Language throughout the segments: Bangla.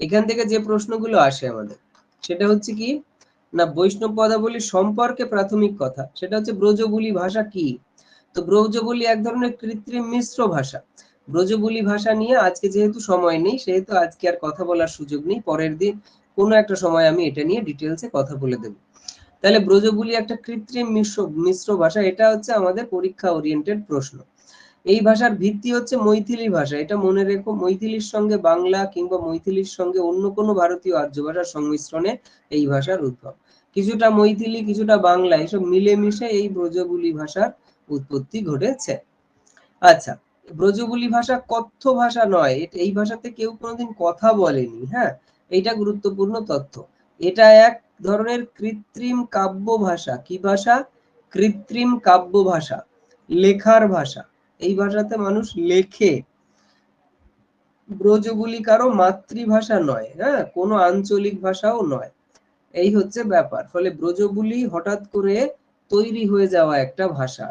এখান থেকে যে প্রশ্নগুলো আসে আমাদের, সেটা হচ্ছে কি, না বৈষ্ণব পদাবলী সম্পর্কে প্রাথমিক কথা, সেটা হচ্ছে ব্রজবুলি ভাষা কি? তো ব্রজবুলি এক ধরনের কৃত্রিম মিশ্র ভাষা। ব্রজবুলি ভাষা নিয়ে আজকে যেহেতু সময় নেই, সেহেতু আজকে আর কথা বলার সুযোগ নেই, পরের দিন কোনো একটা সময় আমি এটা নিয়ে ডিটেলসে কথা বলে দেব। তাহলে ব্রজবুলি একটা কৃত্রিম মিশ্র মিশ্র ভাষা, এটা হচ্ছে আমাদের পরীক্ষা ওরিয়েন্টেড প্রশ্ন। এই ভাষার ভিত্তি হচ্ছে মৈথিলি ভাষা। এটা মনে রেখো, মৈথিলির সঙ্গে বাংলা কিংবা মৈথিলির সঙ্গে অন্য কোনো ভারতীয় আর্য ভাষার সংমিশ্রণে এই ভাষার উদ্ভব। কিছুটা মৈথিলি, কিছুটা বাংলা, এসব মিলেমিশে এই ব্রজবুলি ভাষার উৎপত্তি ঘটেছে। আচ্ছা ব্রজবুলি ভাষা কথ্য ভাষা নয় এই ভাষাতে কেউ কোনোদিন কথা বলেনি হ্যাঁ? এটা গুরুত্বপূর্ণ তথ্য। এটা এক ধরনের কৃত্রিম কাব্য ভাষা। কি ভাষা? কৃত্রিম কাব্য ভাষা, লেখার ভাষা। এই ভাষাতে মানুষ লেখে। ব্রজগুলি কারও মাতৃভাষা নয় হ্যাঁ? কোনো আঞ্চলিক ভাষাও নয়। এই হচ্ছে ব্যাপার। ফলে ব্রজবুলি হঠাৎ করে তৈরি হয়ে যাওয়া একটা ভাষা।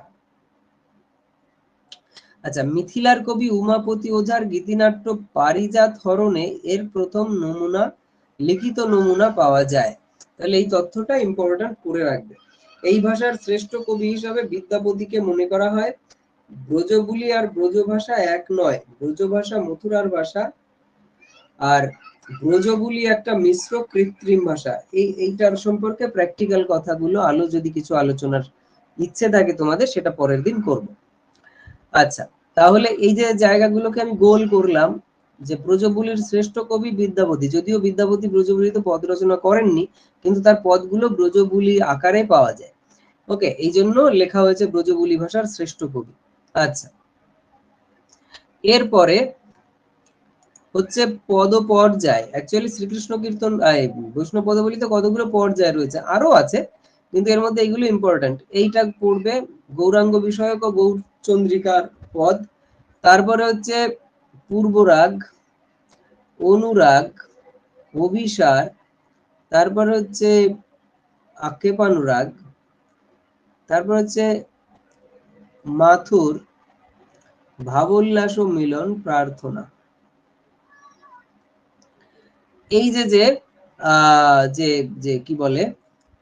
আচ্ছা মিথিলার কবি উমাপতি ওঝার গীতিনাট্য পারিজাত হরণে এর প্রথম নমুনা, লিখিত নমুনা পাওয়া যায়। তাহলে এই তথ্যটা ইম্পর্টেন্ট করে রাখবে। এই ভাষার শ্রেষ্ঠ কবি হিসাবে বিদ্যাপতিকে মনে করা হয় ব্রজবুলি আর ব্রজ ভাষা এক নয়। ব্রজ ভাষা মথুরার ভাষা আর ব্রজবুলি একটা মিশ্র কৃত্রিম ভাষা। এই, এইটার সম্পর্কে প্র্যাকটিক্যাল কথাগুলো আলো যদি কিছু আলোচনার ইচ্ছে থাকে তোমাদের, সেটা পরের দিন করব। আচ্ছা তাহলে এই যে জায়গাগুলোকে আমি গোল করলাম, যে ব্রজবুলির শ্রেষ্ঠ কবি বিদ্যাপতি, যদিও বিদ্যাপতি ব্রজবুলিতে পদ রচনা করেননি, কিন্তু তার পদগুলো ব্রজবুলি আকারে পাওয়া যায়। ওকে এই জন্য লেখা হয়েছে ব্রজবুলি ভাষার শ্রেষ্ঠ কবি। আচ্ছা। এরপরে হচ্ছে পদ পর্যায় অ্যাকচুয়ালি শ্রীকৃষ্ণ কীর্তন বৈষ্ণব পদবলিতে কতগুলো পর্যায় রয়েছে? আরও আছে, কিন্তু এর মধ্যে এইগুলো ইম্পর্টেন্ট এইটা পড়বে গৌরাঙ্গ বিষয়ক ও গৌর চন্দ্রিকার পদ। তারপরে হচ্ছে পূর্বরাগ, অনুরাগ, অভিসার, তারপর হচ্ছে আক্ষেপানুরাগ তারপর হচ্ছে মাথুর ভাবোল্লাস ও মিলন প্রার্থনা। এই যে যে যে যে, কি বলে,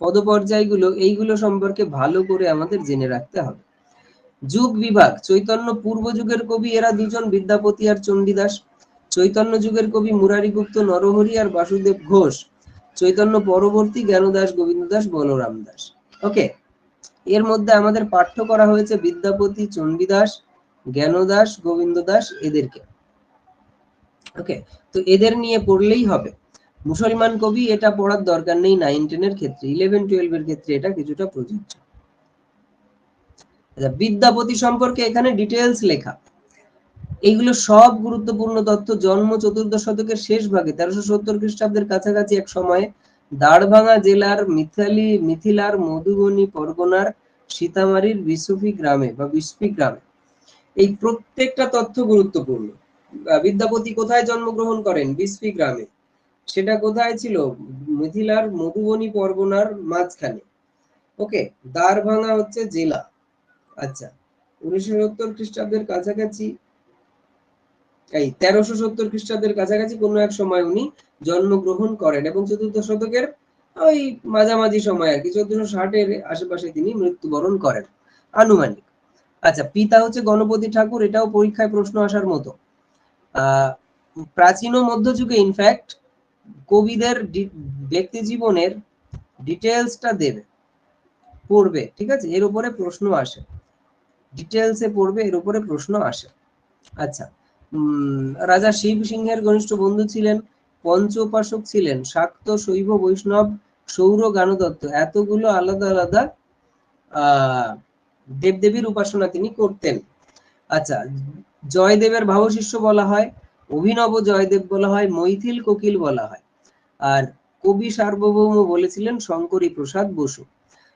পদপর্যায়গুলো, এইগুলো সম্পর্কে ভালো করে আমাদের জেনে রাখতে হবে। যুগ বিভাগ, চৈতন্য পূর্ব যুগের কবি এরা দুজন, বিদ্যাপতি আর চণ্ডীদাস। চৈতন্য যুগের কবি মুরারিগুপ্ত, নরহরি আর বাসুদেব ঘোষ। চৈতন্য পরবর্তী জ্ঞানদাস গোবিন্দ দাস বলরাম দাস। ওকে এর মধ্যে আমাদের পাঠ্য করা হয়েছে বিদ্যাপতি চণ্ডীদাস, জ্ঞানদাস গোবিন্দ দাস এদেরকে। ওকে তো এদের নিয়ে পড়লেই হবে। মুসলমান কবি এটা পড়ার দরকার নেই নাইন টেনের ক্ষেত্রে ইলেভেন টুয়েলভ এর ক্ষেত্রে এটা কিছুটা প্রযোজ্য। আচ্ছা বিদ্যাপতি সম্পর্কে এখানে ডিটেলস লেখা। এইগুলো সব গুরুত্বপূর্ণ তথ্য জন্ম চতুর্দশ শতকের শেষ ভাগে, তেরোশো সত্তর খ্রিস্টাব্দের কাছাকাছি এক সময়ে দাড়ভাঙা জেলার মিথালি, মিথিলার, মধুবনী, পরগনার সীতামারির বিসফি গ্রামে বা বিসফি গ্রামে। এই প্রত্যেকটা তথ্য গুরুত্বপূর্ণ। বিদ্যাপতি কোথায় জন্মগ্রহণ করেন? বিসফি গ্রামে। সেটা কোথায় ছিল? মিথিলার, মধুবনী, পরগনার মাঝখানে। ওকে দারভাঙা হচ্ছে জেলা। আচ্ছা উনিশশো সত্তর খ্রিস্টাব্দের কাছাকাছি এই তেরোশো সত্তর খ্রিস্টাব্দের কাছাকাছি কোনো এক সময় উনি জন্মগ্রহণ করেন এবং চতুর্থ শতকের ওই মাঝামাঝি সময় আর কি, চোদ্দশো ষাটের আশেপাশে তিনি মৃত্যুবরণ করেন, আনুমানিক। আচ্ছা পিতা হচ্ছে গণপতি ঠাকুর, এটাও পরীক্ষায় প্রশ্ন আসার মতো। প্রাচীন ও মধ্যযুগে ইনফ্যাক্ট কবিদের ব্যক্তি জীবনের ডিটেলসটা দেবে, পড়বে, ঠিক আছে? এর উপরে প্রশ্ন আসে। ডিটেলসে পড়বে, এর উপরে প্রশ্ন আসে। আচ্ছা রাজা শিব সিংহের ঘনিষ্ঠ বন্ধু ছিলেন পঞ্চ উপাসক ছিলেন, শাক্ত শৈব বৈষ্ণব, সৌর গানদত্ত এতগুলো আলাদা আলাদা দেবদেবীর উপাসনা তিনি করতেন। আচ্ছা জয়দেবের ভাবশিষ্য বলা হয়, অভিনব জয়দেব বলা হয়, মৈথিল কোকিল বলা হয়। আর কবি সার্বভৌম বলেছিলেন শঙ্করী প্রসাদ বসু।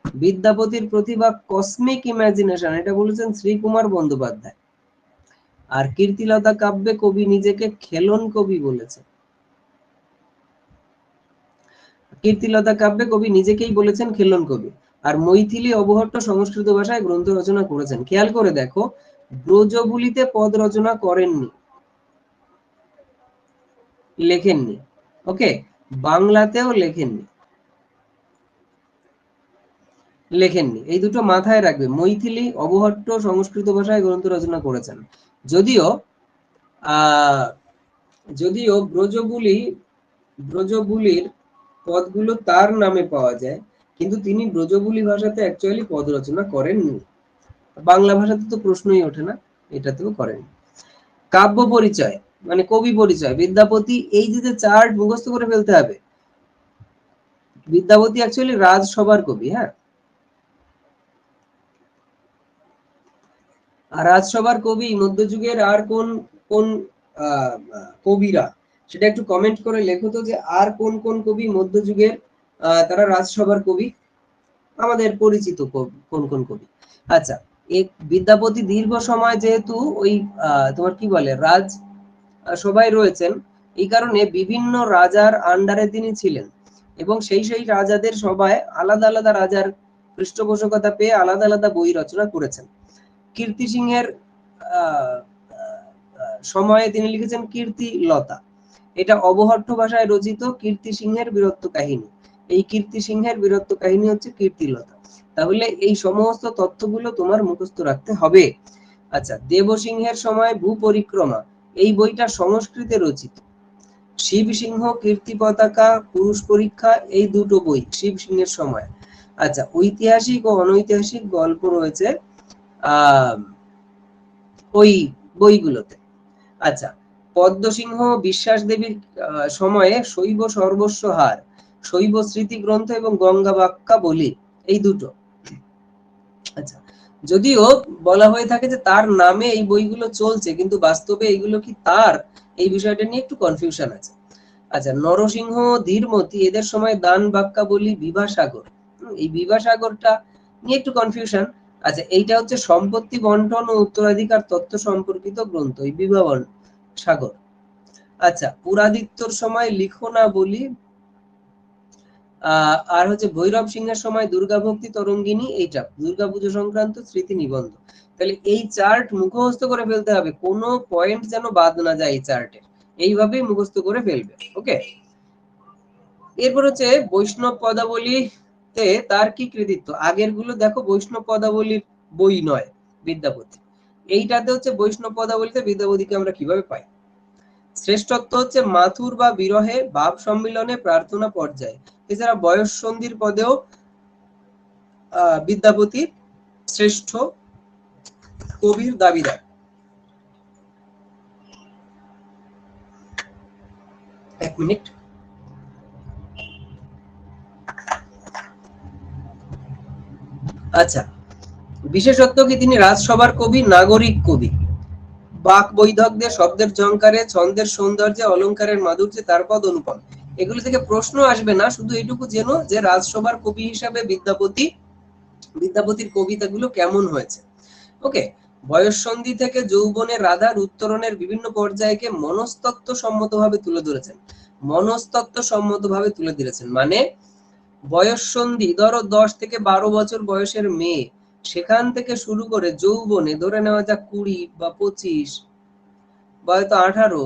বিদ্যাপতির প্রতিভা কসমিক ইমাজিনেশন এটা বলেছেন শ্রীকুমার বন্দ্যোপাধ্যায়। আর কীর্তিলতা কাব্যে কবি নিজেকে খেলন কবি বলেছে। কীর্তিলতা কাব্যে কবি নিজেকেই বলেছেন খেলন কবি। আর মৈথিলি অবহট্ট সংস্কৃত ভাষায় গ্রন্থ রচনা করেছেন। খেয়াল করে দেখো, ব্রজবুলিতে পদ রচনা করেননি। লেখেননি। ওকে, বাংলাতেও লেখেননি। লেখেননি। এই দুটো মাথায় রাখবে। মৈথিলি অবহট্ট সংস্কৃত ভাষায় গ্রন্থ রচনা করেছেন। যদিও যদিও ব্রজবুলি, ব্রজবুলির পদগুলো তার নামে পাওয়া যায়, কিন্তু তিনি ব্রজবুলি ভাষাতে অ্যাকচুয়ালি পদ রচনা করেননি। বাংলা ভাষাতে তো প্রশ্নই ওঠে না, এটাতেও করেন। কাব্য পরিচয় মানে কবি পরিচয়, বিদ্যাপতি এই যে চার্ট মুখস্থ করে ফেলতে হবে। বিদ্যাপতি অ্যাকচুয়ালি রাজসভার কবি হ্যাঁ? রাজসভার কবি মধ্যযুগের আর কোন কোন কবিরা? সেটা একটু কমেন্ট করে লেখো তো যে আর কোন কোন কবি মধ্যযুগের তারা রাজসভার কবি? আমাদের পরিচিত কোন কোন কবি? আচ্ছা এক বিদ্যাপতি দীর্ঘ সময় যেহেতু ওই তোমার কি বলে, রাজ সবাই রয়েছেন, এই কারণে বিভিন্ন রাজার আন্ডারে তিনি ছিলেন। এবং সেই সেই রাজাদের সবাই আলাদা আলাদা রাজার পৃষ্ঠপোষকতা পেয়ে আলাদা আলাদা বই রচনা করেছেন। কীর্তি সিংহের সময়ে তিনি লিখেছেন কীর্তি লতা। এটা অবহট্ট ভাষায় রচিত কীর্তি সিংহের বীরত্ব কাহিনী। এই কীর্তি সিংহের বীরত্ব কাহিনী হচ্ছে কীর্তিলতা তাহলে এই সমস্ত তথ্যগুলো তোমার মুখস্থ রাখতে হবে। আচ্ছা দেবসিংহের সময় ভূ পরিক্রমা এই বইটা সংস্কৃতে রচিত। শিব সিংহ, কীর্তি পতাকা, পুরুষ পরীক্ষা, এই দুটো বই শিব সিংহের সময়। আচ্ছা ঐতিহাসিক ও অনৈতিহাসিক গল্প রয়েছে। ওই বইগুলোতে। আচ্ছা পদ্মসিংহ বিশ্বাস দেবীর সময়ে শৈব সর্বস্ব হার, শৈব স্মৃতি গ্রন্থ এবং গঙ্গা বাক্যা বলি, এই দুটো। আচ্ছা যদিও বলা হয়ে থাকে যে তার নামে এই বইগুলো চলছে, কিন্তু বাস্তবে এইগুলো কি তার? এই বিষয়টা নিয়ে একটু কনফিউশন আছে। আচ্ছা নরসিংহ, ধীরমতি, এদের সময় দান বাক্যা বলি বিভাসাগর। এই বিভাসাগরটা নিয়ে একটু কনফিউশন আচ্ছা এইটা হচ্ছে সম্পত্তি বন্টন ও উত্তরাধিকার তত্ত্ব সম্পর্কিত গ্রন্থ, এই বিবাহ সাগর। আচ্ছা পুরাদিত্যর সময় লিখো না বলি আর হচ্ছে ভৈরব সিংহের সময় দুর্গা ভক্তি তরঙ্গিনী, এইটা দুর্গা পুজো সংক্রান্ত স্মৃতি নিবন্ধ। তাহলে এই চার্ট মুখস্থ করে ফেলতে হবে, কোনো পয়েন্ট যেন বাদ না যায় এই চার্টে এইভাবেই মুখস্থ করে ফেলবে, ওকে? এরপর হচ্ছে বৈষ্ণব পদাবলীতে তার কি কৃতিত্ব? আগেরগুলো দেখো বৈষ্ণব পদাবলীর বই নয়, বিদ্যাপতি। এইটাতে হচ্ছে বৈষ্ণব পদাবলীতে বিদ্যাপতিকে আমরা কীভাবে পাই? শ্রেষ্ঠত্ব হচ্ছে মাথুর বা বিরহে ভাব সম্মিলনে প্রার্থনা পর্যায়ে। এছাড়া বয়স সন্ধির পদেও বিদ্যাপতি শ্রেষ্ঠ কবির দাবিদার। এক মিনিট। আচ্ছা বিশেষত্ব কি তিনি রাজসভার কবি, নাগরিক কবি? বাক বৈধকদের, শব্দের ঝঙ্কারে ছন্দের সৌন্দর্যে, অলঙ্কারের মাধুর্যে, তার পদ অনুপম। এগুলি থেকে প্রশ্ন আসবে না, শুধু এইটুকু যেন যে রাজসভার কবি হিসাবে বিদ্যাপতি, বিদ্যাপতির কবিতাগুলো কেমন হয়েছে। ওকে বয়স সন্ধি থেকে যৌবনের রাধার উত্তরণের বিভিন্ন পর্যায়কে মনস্তত্ত্ব সম্মতভাবে তুলে ধরেছেন। মনস্তত্ত্ব সম্মতভাবে তুলে ধরেছেন মানে বয়স সন্ধি, ধরো দশ থেকে বারো বছর বয়সের মেয়ে, সেখান থেকে শুরু করে যৌবনে ধরে নেওয়া যাক কুড়ি বা পঁচিশ বা হয়তো আঠারো,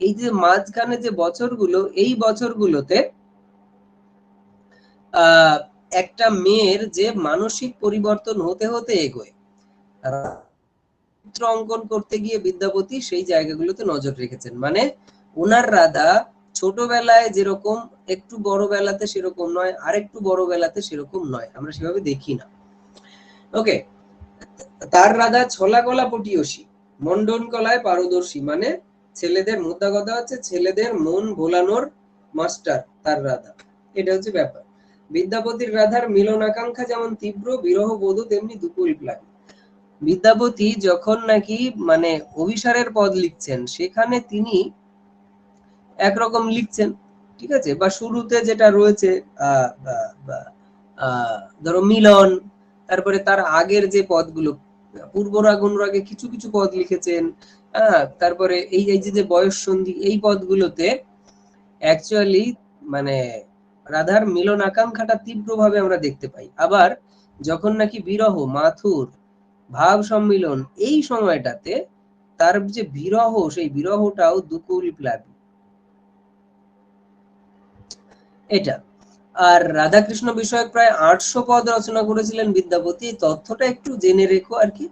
এই যে মাঝখানে যে বছরগুলো, এই বছরগুলোতে একটা মেয়ের যে মানসিক পরিবর্তন হতে হতে এগোয়। চিত্র অঙ্কন করতে গিয়ে বিদ্যাপতি সেই জায়গাগুলোতে নজর রেখেছেন। মানে ওনার রাধা ছোটবেলায় যেরকম একটু বড় বেলাতে সেরকম নয়, আর একটু বড় বেলাতে সেরকম নয়। আমরা সেভাবে দেখি না। ওকে, তার রাধা ছলা গলা পটিয়সী মন্ডন কলায় পারদর্শী মানে ছেলেদের মুদ্রা কথা হচ্ছে ছেলেদের মন ভোলানোর মাস্টার, তার রাধা এটা হচ্ছে ব্যাপার। বিদ্যাপতির রাধার মিলন আকাঙ্ক্ষা যেমন তীব্র, বিরহ বোধ তেমনি দুকুল প্লাবী বিদ্যাপতি যখন নাকি মানে অভিসারের পদ লিখছেন, সেখানে তিনি একরকম লিখছেন ঠিক আছে? বা শুরুতে যেটা রয়েছে ধরো মিলন, তারপরে তার আগের যে পদগুলো পূর্বরাগ অনুরাগে কিছু কিছু পদ লিখেছেন তারপরে এই এই যে বয়স সন্ধি এই পদগুলোতে অ্যাকচুয়ালি মানে রাধার মিলন আকাঙ্ক্ষাটা তীব্রভাবে আমরা দেখতে পাই। আবার যখন নাকি বিরহ, মাথুর, ভাব সম্মিলন এই সময়টাতে তার যে বিরহ, সেই বিরহটাও দুকুল প্লাবী। এটা। আর রাধাকৃষ্ণ বিষয়ক প্রায় আটশো পদ রচনা করেছিলেন বিদ্যাপতি। তথ্যটা একটু জেনে রেখো আর কি।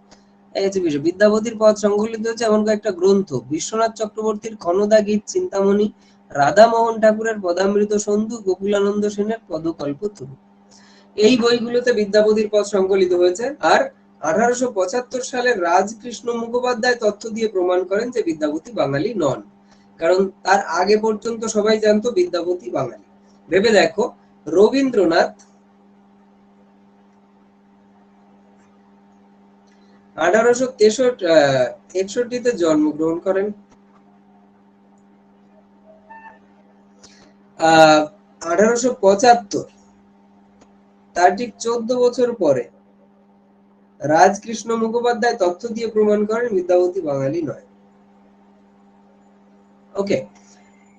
বিদ্যাপতির পদ সংকলিত হচ্ছে এমন কয়েকটা গ্রন্থ। বিশ্বনাথ চক্রবর্তীর খনদা গীত চিন্তামণি, রাধামোহন ঠাকুরের পদামৃত সন্ধু, গোকুলানন্দ সেনের পদকল্প তরু। এই বইগুলোতে বিদ্যাপতির পদ সংকলিত হয়েছে। আর আঠারোশো পঁচাত্তর সালে রাজকৃষ্ণ মুখোপাধ্যায় তথ্য দিয়ে প্রমাণ করেন যে বিদ্যাপতি বাঙালি নন। কারণ তার আগে পর্যন্ত সবাই জানতো বিদ্যাপতি বাঙালি। ভেবে দেখো, রবীন্দ্রনাথ আঠারোশো তেষট্টি একষট্টিতে জন্মগ্রহণ করেন। আঠারোশো পঁচাত্তর, তার ঠিক চোদ্দ বছর পরে রাজকৃষ্ণ মুখোপাধ্যায় তথ্য দিয়ে প্রমাণ করেন বিদ্যাপতি বাঙালি নয়। ওকে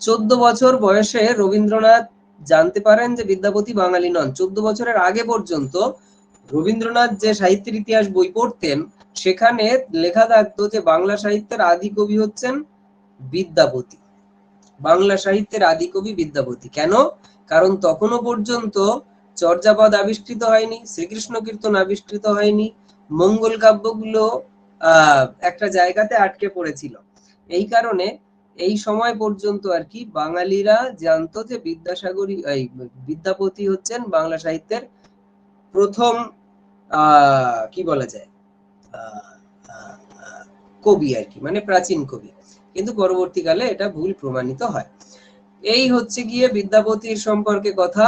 চোদ্দ বছর বয়সে রবীন্দ্রনাথ জানতে পারেন যে বিদ্যাপতি বাঙালি নন। চোদ্দ বছরের আগে পর্যন্ত রবীন্দ্রনাথ যে সাহিত্যের ইতিহাস বই পড়তেন, সেখানে লেখা থাকতো যে বাংলা সাহিত্যের আদি কবি হচ্ছেন বিদ্যাপতি। বাংলা সাহিত্যের আদি কবি বিদ্যাপতি। কেন? কারণ তখনও পর্যন্ত চর্যাপদ আবিষ্কৃত হয়নি, শ্রীকৃষ্ণ কীর্তন আবিষ্কৃত হয়নি, মঙ্গল কাব্যগুলো একটা জায়গাতে আটকে পড়েছিল। এই কারণে এই সময় পর্যন্ত আর কি বাঙালিরা জানতো যে বিদ্যাসাগরী বিদ্যাপতি হচ্ছেন বাংলা সাহিত্যের প্রথম কি বলা যায়? কবি আর কি মানে প্রাচীন কবি। কিন্তু পরবর্তীকালে এটা ভুল প্রমাণিত হয়। এই হচ্ছে গিয়ে বিদ্যাপতির সম্পর্কে কথা।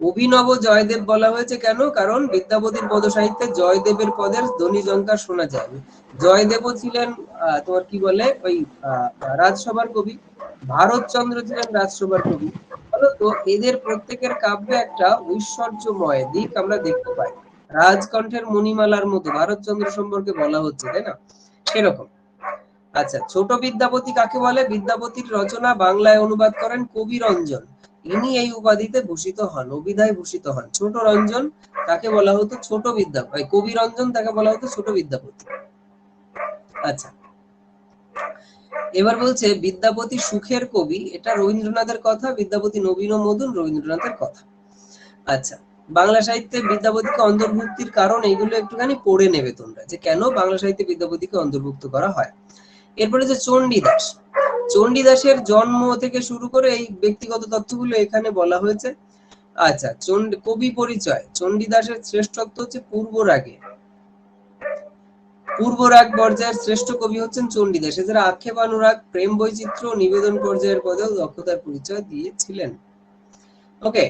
অভিনব জয়দেব বলা হয়েছে কেন? কারণ বিদ্যাপতির পদ সাহিত্যে জয়দেবের পদের ধ্বনি জঙ্কার শোনা যায়। জয়দেবও ছিলেন তোমার কি বলে? ওই রাজসভার কবি। ভারতচন্দ্র ছিলেন রাজসভার কবি। তো, এদের প্রত্যেকের কাব্যে একটা ঐশ্বর্যময় দিক আমরা দেখতে পাই। রাজকণ্ঠের মণিমালার মতো ভারতচন্দ্র সম্পর্কে বলা হচ্ছে, তাই না? সেরকম। আচ্ছা ছোট বিদ্যাপতি কাকে বলে? বিদ্যাপতির রচনা বাংলায় অনুবাদ করেন কবি রঞ্জন। ইনি এই উপাধিতে ভূষিত হন, অভিধায় ভূষিত হন। ছোট রঞ্জন তাকে বলা হতো ছোট বিদ্যাপতি কবি রঞ্জন তাকে বলা হতো ছোট বিদ্যাপতি। আচ্ছা। এবার বলছে, বিদ্যাপতি সুখের কবি, এটা রবীন্দ্রনাথের কথা, বিদ্যাপতি নবীন মধুন রবীন্দ্রনাথের কথা। আচ্ছা বাংলা সাহিত্যে বিদ্যাপতিকে অন্তর্ভুক্তির কারণ এইগুলো একটুখানি পড়ে নেবে তোমরা, যে কেন বাংলা সাহিত্যে বিদ্যাপতিকে অন্তর্ভুক্ত করা হয়। এরপরে যে চণ্ডীদাস চণ্ডীদাসের জন্ম থেকে শুরু করে এই ব্যক্তিগত তথ্যগুলো এখানে বলা হয়েছে। আচ্ছা কবি পরিচয়। চণ্ডীদাসের শ্রেষ্ঠত্ব হচ্ছে পূর্ব রাগে পূর্ব রাগ পর্যায়ের শ্রেষ্ঠ কবি হচ্ছেন চণ্ডীদাস এছাড়া আক্ষেপানুরাগ প্রেম বৈচিত্র্য নিবেদন পর্যায়ের পদেও দক্ষতার পরিচয় দিয়েছিলেন। ওকে,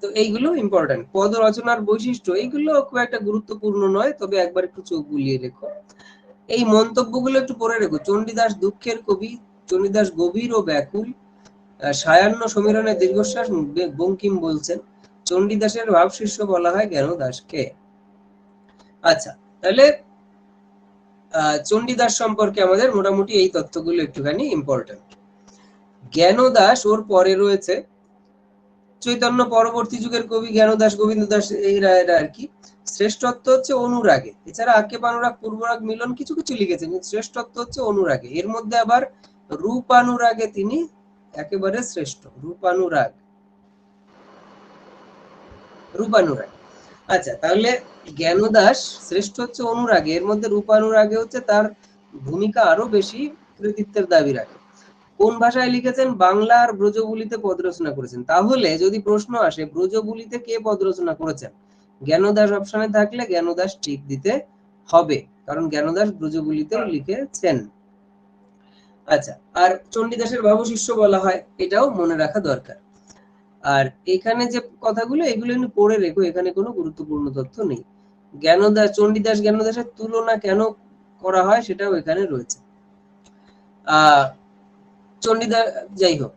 তো এইগুলো ইম্পর্টেন্ট পদ রচনার বৈশিষ্ট্য, এইগুলো খুব একটা গুরুত্বপূর্ণ নয়, তবে একবার একটু চোখ বুলিয়ে রেখো। এই মন্তব্যগুলো একটু পড়ে রেখো। চণ্ডীদাস দুঃখের কবি, চণ্ডীদাস গভীর ও ব্যাকুল। সায়ান্ন সমীরণের দীর্ঘশ্বাস বঙ্কিম বলছেন, চণ্ডীদাসের ভাব শিষ্য বলা হয় জ্ঞান দাসকে? আচ্ছা তাহলে চণ্ডীদাস সম্পর্কে আমাদের মোটামুটি এই তথ্যগুলো একটুখানি ইম্পর্টেন্ট জ্ঞান দাস ওর পরে রয়েছে, চৈতন্য পরবর্তী যুগের কবি জ্ঞানদাস গোবিন্দ দাস, এরা এরা আর কি। শ্রেষ্ঠত্ব হচ্ছে অনুরাগে। এছাড়া আক্ষেপ অনুরাগ পূর্বরাগ, মিলন কিছু কিছু লিখেছেন শ্রেষ্ঠত্ব হচ্ছে অনুরাগে। এর মধ্যে আবার রূপানুরাগে তিনি একেবারে শ্রেষ্ঠ। রূপানুরাগ। রূপানুরাগ। আচ্ছা তাহলে জ্ঞানদাস শ্রেষ্ঠ হচ্ছে অনুরাগে। এর মধ্যে রূপানুরাগে হচ্ছে তার ভূমিকা আরও বেশি কৃতিত্বের দাবি রাখে। কোন ভাষায় লিখেছেন? বাংলা আর ব্রজবুলিতে পদ রচনা করেছেন। তাহলে যদি প্রশ্ন আসে, ব্রজবুলিতে কে পদ রচনা করেছেন? জ্ঞানদাস অপশনে থাকলে জ্ঞানদাস ঠিক দিতে হবে কারণ জ্ঞানদাস ব্রজবুলিতেও লিখেছেন। আচ্ছা আর চণ্ডীদাসের বাবু শিষ্য বলা হয় এটাও মনে রাখা দরকার। আর এখানে যে কথাগুলো এগুলো পড়ে রেখো এখানে কোনো গুরুত্বপূর্ণ তথ্য নেই। জ্ঞানদাস চণ্ডীদাস জ্ঞানদাসের তুলনা কেন করা হয় সেটাও এখানে রয়েছে। আহ চণ্ডীদাস যাই হোক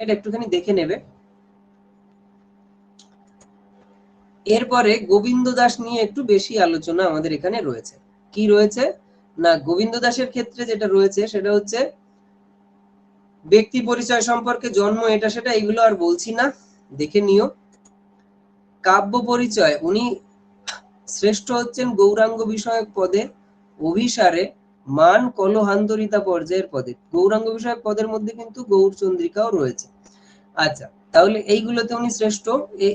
এটা একটুখানি দেখে নেবে। এরপরে গোবিন্দ দাস নিয়ে একটু বেশি আলোচনা আমাদের এখানে রয়েছে। কি রয়েছে? না, গোবিন্দ দাসের ক্ষেত্রে যেটা রয়েছে সেটা হচ্ছে ব্যক্তি পরিচয় সম্পর্কে জন্ম, এটা সেটা এগুলো আর বলছি না, দেখে নিও। কাব্য পরিচয়, উনি শ্রেষ্ঠ হচ্ছেন গৌরাঙ্গ বিষয়ক পদে, অভিসারে মান কলহান্তরিতা পর্যায়ের পদে। গৌরাঙ্গ বিষয়ক পদের মধ্যে কিন্তু গৌর চন্দ্রিকাও রয়েছে। আচ্ছা তাহলে এইগুলোতে উনি শ্রেষ্ঠ।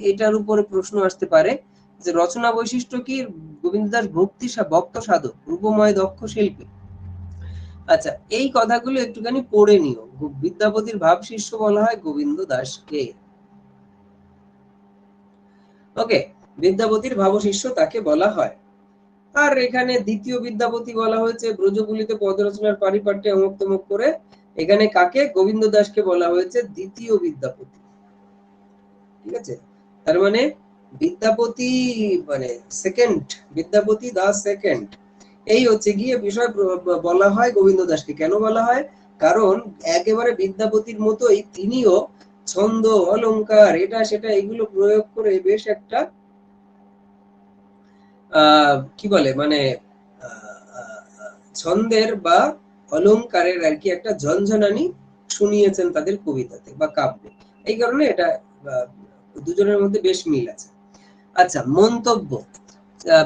এটার উপরে প্রশ্ন আসতে পারে যে রচনা বৈশিষ্ট্য কি? গোবিন্দ দাস ভক্তি ভক্ত সাধক, রূপময় দক্ষ শিল্পী। আচ্ছা এই কথাগুলো একটুখানি পড়ে নিও। বিদ্যাপতির ভাব শিষ্য বলা হয় গোবিন্দ দাসকে ওকে, বিদ্যাপতির ভাব শিষ্য তাকে বলা হয়। আর এখানে দ্বিতীয় বিদ্যাপতি বলা হয়েছে ব্রজগুলিতে পদরচনার পারিপাট্যে অমুক তমুক করে। এখানে কাকে? গোবিন্দ দাসকে বলা হয়েছে দ্বিতীয় বিদ্যাপতি। ঠিক আছে? তার মানে বিদ্যাপতি মানে সেকেন্ড বিদ্যাপতি দাস সেকেন্ড এই হচ্ছে গিয়ে বিষয় বলা হয় গোবিন্দ দাসকে। কেন বলা হয়? কারণ একেবারে বিদ্যাপতির মতোই তিনিও ছন্দ অলঙ্কার এটা সেটা এগুলো প্রয়োগ করে বেশ একটা কি বলে? মানে ছন্দের বা অলঙ্কারের আর কি একটা ঝনঝনানি শুনিয়েছেন তাদের কবিতাতে বা কাব্যে। এই কারণে এটা দুজনের মধ্যে বেশ মিল আছে। আচ্ছা মন্তব্য।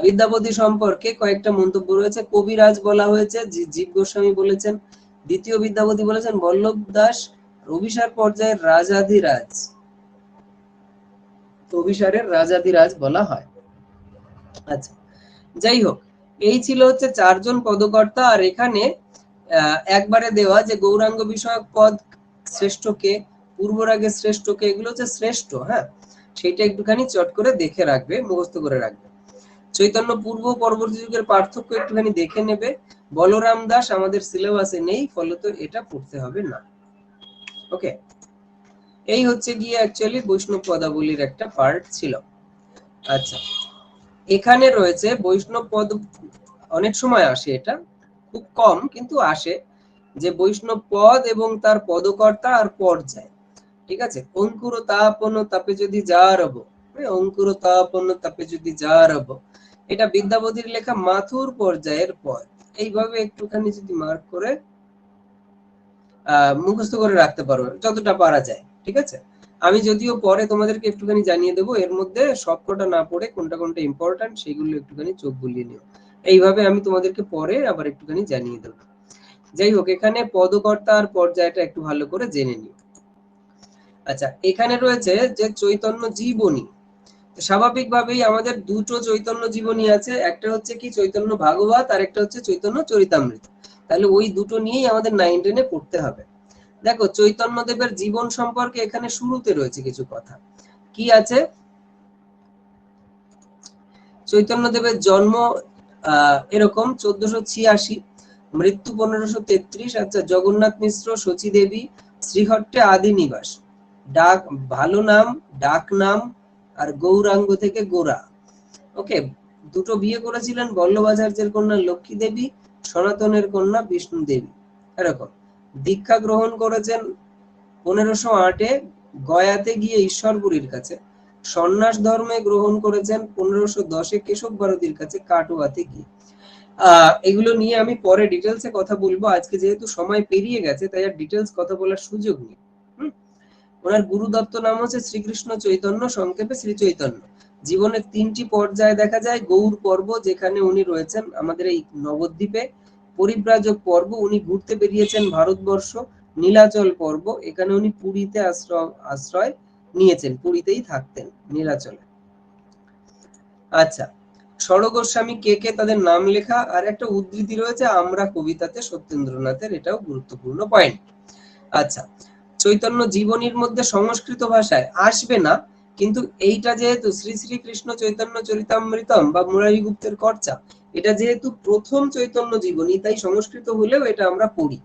বিদ্যাপতি সম্পর্কে কয়েকটা মন্তব্য রয়েছে। কবিরাজ বলা হয়েছে জীব গোস্বামী বলেছেন, দ্বিতীয় বিদ্যাপতি বলেছেন, বল্লভ দাস অভিসার পর্যায়ের রাজাধিরাজ। অভিসারের রাজাধিরাজ বলা হয়। আচ্ছা যাই হোক, এই ছিল হচ্ছে চারজন পদকর্তা, আর এখানে একবারে দেওয়া যে গৌরাঙ্গ বিষয়ক পদ শ্রেষ্ঠকে পূর্বরাগে শ্রেষ্ঠকে, এগুলো হচ্ছে শ্রেষ্ঠ হ্যাঁ? সেটা একটুখানি চট করে দেখে রাখবে, মুখস্থ করে রাখবে। চৈতন্য পূর্ব পরবর্তী যুগের পার্থক্য একটুখানি দেখে নেবে। বলরাম দাস আমাদের সিলেবাসে নেই, ফলত এটা পড়তে হবে না। ওকে এই হচ্ছে গিয়ে অ্যাকচুয়ালি বৈষ্ণব পদাবলীর একটা পার্ট ছিল। আচ্ছা। এখানে রয়েছে বৈষ্ণব পদ, অনেক সময় আসে এটা, খুব কম কিন্তু আসে। যে বৈষ্ণব পদ এবং তার পদকর্তা আর পর্যায়। ঠিক আছে? অঙ্কুর তাপন তাপে যদি যা রব অঙ্কুর তাপন তাপে যদি যা রব এটা বিদ্যাপতির লেখা মাথুর পর্যায়ের পদ। এইভাবে একটুখানি যদি মার্ক করে মুখস্থ করে রাখতে পারো, যতটা পারা যায়, ঠিক আছে? আমি যদিও পরে তোমাদেরকে একটুখানি জানিয়ে দেবো, এর মধ্যে সবকটা না পড়ে কোনটা কোনটা ইম্পর্টেন্ট সেগুলো একটুখানি চোখ বুলিয়ে নিও। এইভাবে আমি তোমাদেরকে পরে আবার একটুখানি জানিয়ে দেবো। যাই হোক, এখানে পদকর্তা আর পর্যায়টা একটু ভালো করে জেনে নিও। আচ্ছা এখানে রয়েছে যে চৈতন্য জীবনী। স্বাভাবিকভাবেই আমাদের দুটো চৈতন্য জীবনী আছে, একটা হচ্ছে কি চৈতন্য ভাগবত আর একটা হচ্ছে চৈতন্য চরিতামৃত। তাহলে ওই দুটো নিয়েই আমাদের নাইন টেনে পড়তে হবে। দেখো চৈতন্য দেবের জীবন সম্পর্কে এখানে শুরুতে রয়েছে কিছু কথা। কি আছে? চৈতন্য দেবের জন্ম এরকম চোদ্দশো ছিয়াশি, মৃত্যু পনেরোশো তেত্রিশ আচ্ছা জগন্নাথ মিশ্র শচী দেবী শ্রীহট্টে আদি নিবাস ডাক, ভালো নাম, ডাক নাম, আর গৌরাঙ্গ থেকে গোরা। ওকে, দুটো বিয়ে করেছিলেন বল্লভাচার্যের কন্যা লক্ষ্মী দেবী, সনাতনের কন্যা বিষ্ণু দেবী। এরকম। দীক্ষা গ্রহণ করেছেন পনেরোশো আটে গয়াতে গিয়ে ঈশ্বরপুরীর কাছে। সন্ন্যাস ধর্মে গ্রহণ করেছেন পনেরোশো দশে কেশব ভারতীর কাছে কাটোয়াতে গিয়ে। এগুলো নিয়ে আমি পরে ডিটেলসে কথা বলব। আজকে যেহেতু সময় পেরিয়ে গেছে, তাই আর ডিটেলস কথা বলার সুযোগ নেই। ওনার গুরু দত্ত নাম হচ্ছে শ্রীকৃষ্ণ চৈতন্য, সংক্ষেপে শ্রী চৈতন্য। জীবনের তিনটি পর্যায়ে দেখা যায় গৌর পর্ব, যেখানে উনি রয়েছেন আমাদের এই নবদ্বীপে। পরিব্রাজক পর্ব, উনি ঘুরতে বেরিয়েছেন ভারতবর্ষ। নীলাচল পর্ব, এখানে উনি পুরীতে আশ্রয় আশ্রয় নিয়েছেন, পুরীতেই থাকতেন নীলাচলে। আচ্ছা সরগোস্বামী কে কে তাদের নাম লেখা? আর একটা উদ্ধৃতি রয়েছে, আমরা কবিতাতে সত্যেন্দ্রনাথের, এটাও গুরুত্বপূর্ণ পয়েন্ট আচ্ছা চৈতন্য জীবনীর মধ্যে সংস্কৃত ভাষায় আসবে না, কিন্তু এইটা যেহেতু শ্রী শ্রী কৃষ্ণ চৈতন্য চরিতামৃতম বা মুরারি গুপ্তের কর্চা এটা যেহেতু প্রথম চৈতন্য জীবনী, তাই সংস্কৃত হলেও এটা আমরা পড়ি।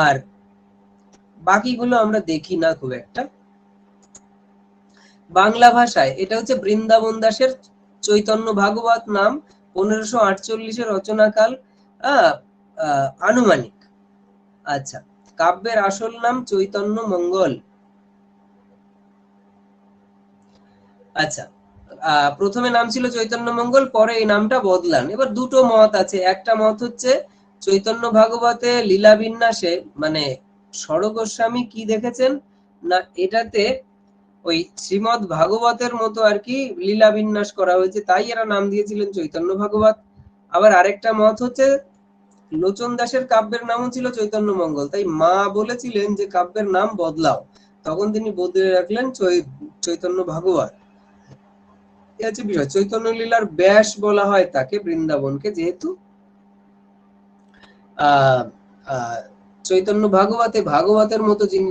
আর বাকিগুলো আমরা দেখি না খুব একটা। বাংলা ভাষায়, এটা হচ্ছে বৃন্দাবন দাসের চৈতন্য ভাগবত নাম, পনেরোশো আটচল্লিশের রচনাকাল আহ, আনুমানিক। আচ্ছা কাব্যের আসল নাম চৈতন্য মঙ্গল। আচ্ছা প্রথমে নাম ছিল চৈতন্য মঙ্গল, পরে এই নামটা বদলান। এবার দুটো মত আছে। একটা মত হচ্ছে চৈতন্য ভাগবতে লীলা বিন্যাসে মানে সরগোস্বামী কি দেখেছেন? না, এটাতে ওই শ্রীমদ ভাগবতের মতো আর কি লীলা বিন্যাস করা হয়েছে, তাই এরা নাম দিয়েছিলেন চৈতন্য ভাগবত। আবার আরেকটা মত হচ্ছে লোচন দাসের কাব্যের নামও ছিল চৈতন্য মঙ্গল। তাই মা বলেছিলেন যে কাব্যের নাম বদলাও। তখন তিনি বদলে রাখলেন চৈতন্য ভাগবত। হচ্ছে বিষয়। চৈতন্য লীলার ব্যাস বলা হয় তাকে বৃন্দাবনকে যেহেতু চৈতন্য ভাগবতে ভাগবতের মতো যিনি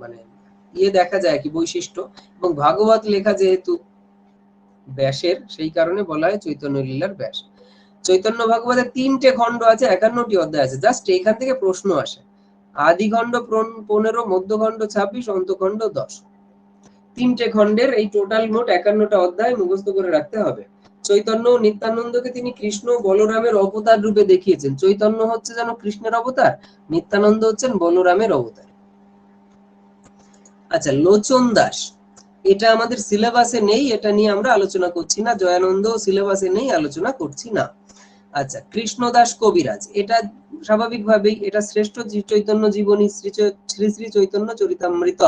মানে ইয়ে দেখা যায় কি, বৈশিষ্ট্য। এবং ভাগবত লেখা যেহেতু ব্যাসের, সেই কারণে বলা হয় চৈতন্য লীলার ব্যাস। চৈতন্য ভাগবতের তিনটে খণ্ড আছে, একান্নটি অধ্যায় আছে। জাস্ট এখান থেকে প্রশ্ন আসে। আদি খণ্ড পনেরো, মধ্যখণ্ড, ছাব্বিশ, অন্তখণ্ড, দশ। তিনটে খণ্ডের এই টোটাল মোট একান্নটা অধ্যায় মুখস্থ করে রাখতে হবে। চৈতন্য নিত্যানন্দকে তিনি কৃষ্ণ বলরামের অবতার রূপে দেখিয়েছেন। চৈতন্য হচ্ছে যেন কৃষ্ণের অবতার, নিত্যানন্দ হচ্ছেন বলরামের অবতার। আচ্ছা লোচন দাস। এটা আমাদের সিলেবাসে নেই, এটা নিয়ে আমরা আলোচনা করছি না। জয়ানন্দ সিলেবাসে নেই, আলোচনা করছি না। আচ্ছা কৃষ্ণদাস কবিরাজ, এটা স্বাভাবিকভাবেই এটা শ্রেষ্ঠ চৈতন্য জীবনী, শ্রী শ্রী চৈতন্য চরিতামৃত।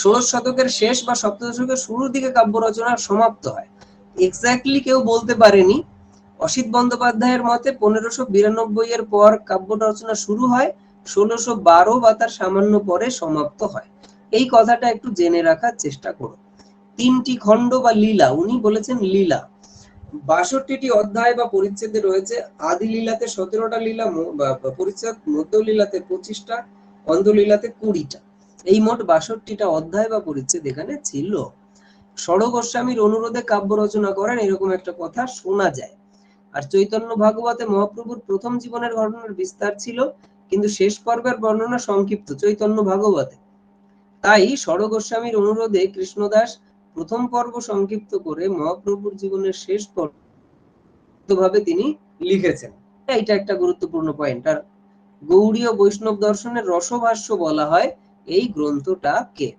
ষোড়শ শতকের শেষ বা সপ্ত সপ্তদশকের শুরুর দিকে কাব্য রচনা সমাপ্ত হয়। এক্স্যাক্টলি কেউ বলতে পারেনি। অসিত বন্দ্যোপাধ্যায়ের মতে পনেরোশো বিরানব্বই এর পর কাব্য রচনা শুরু হয়, ষোলোশো বারো বা তার সামান্য পরে সমাপ্ত হয়। এই কথাটা একটু জেনে রাখার চেষ্টা করো। তিনটি খণ্ড বা লীলা, উনি বলেছেন লীলা। বাষট্টিটি অধ্যায় বা পরিচ্ছেদে রয়েছে। আদি লীলাতে সতেরোটা লীলা পরিচ্ছেদ, মধ্য লীলাতে পঁচিশটা অন্ধলীলাতে কুড়িটা। এই মোট বাষট্টিটা অধ্যায় বা পরিচ্ছেদ এখানে ছিল। ষড় গোস্বামীর অনুরোধে কাব্য রচনা করেন, এরকম একটা কথা শোনা যায়। আর চৈতন্য ভাগবতে মহাপ্রভুর প্রথম জীবনের ঘটনার বিস্তার ছিল, কিন্তু শেষ পর্বের বর্ণনা সংক্ষিপ্ত, চৈতন্য ভাগবতে। তাই ষড় গোস্বামীর অনুরোধে কৃষ্ণদাস প্রথম পর্ব সংক্ষিপ্ত করে মহাপ্রভুর জীবনের শেষ পর্ব ভাবে তিনি লিখেছেন। এটা একটা গুরুত্বপূর্ণ পয়েন্ট আর গৌড়ীয় বৈষ্ণব দর্শনের রসভাষ্য বলা হয়, এই গ্রন্থটা কে?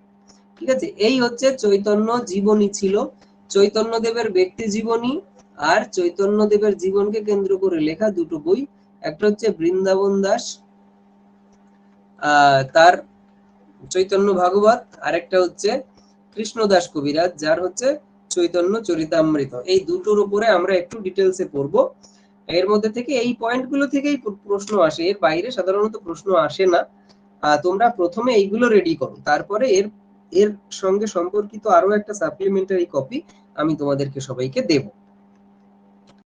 ঠিক আছে? এই হচ্ছে চৈতন্য জীবনী ছিল। চৈতন্য দেবের ব্যক্তি জীবনী আর চৈতন্য দেবের জীবনকে কেন্দ্র করে লেখা দুটো বই। একটা হচ্ছে বৃন্দাবন দাস, আহ, তার চৈতন্য ভাগবত, আরেকটা হচ্ছে কৃষ্ণদাস কবিরাজ, যার হচ্ছে চৈতন্য চরিতামৃত। এই দুটোর উপরে আমরা একটু ডিটেলসে পড়ব। এর মধ্যে থেকে এই পয়েন্টগুলো থেকেই প্রশ্ন আসে। এর বাইরে সাধারণত প্রশ্ন আসে না। তোমরা প্রথমে এইগুলো রেডি করো। তারপরে এর এর সঙ্গে সম্পর্কিত আরও একটা সাপ্লিমেন্টারি কপি আমি তোমাদেরকে সবাইকে দেবো।